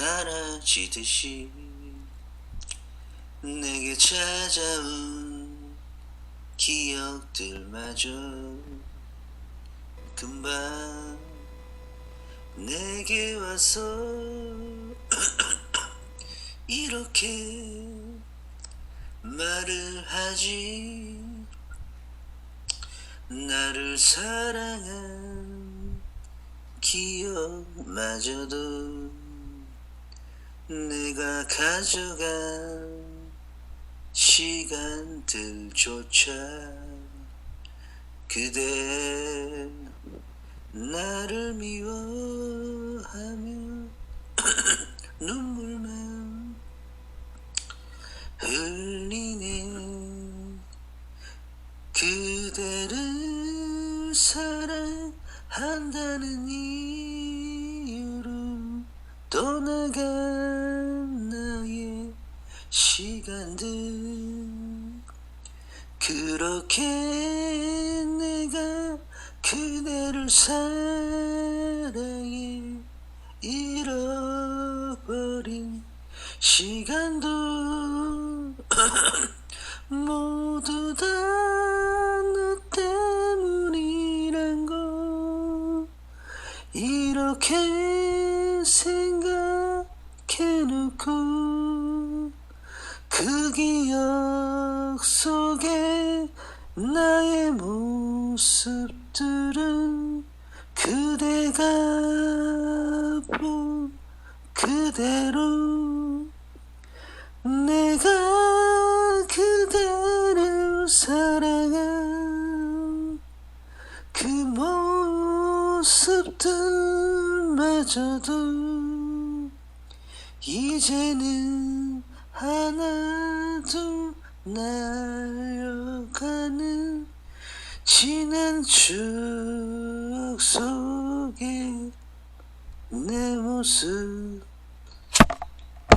사라지듯이 내게 찾아온 기억들마저 금방 내게 와서 이렇게 말을 하지. 나를 사랑한 기억마저도 내가 가져간 시간들조차 그대 나를 미워하며 눈물만 흘리네. 그대를 사랑한다는 이유로 떠나간 나의 시간들. 그렇게 내가 그대를 사랑해 잃어버린 시간도 모두 다 너 때문이란 거 이렇게 생 각해놓고 그 기억 속에 나의 모습들은 그대가 본 그대로 내가 그대를 사랑한 그 모습들마저도 이제는 하나도 날려가는 지난 추억 속에 내 모습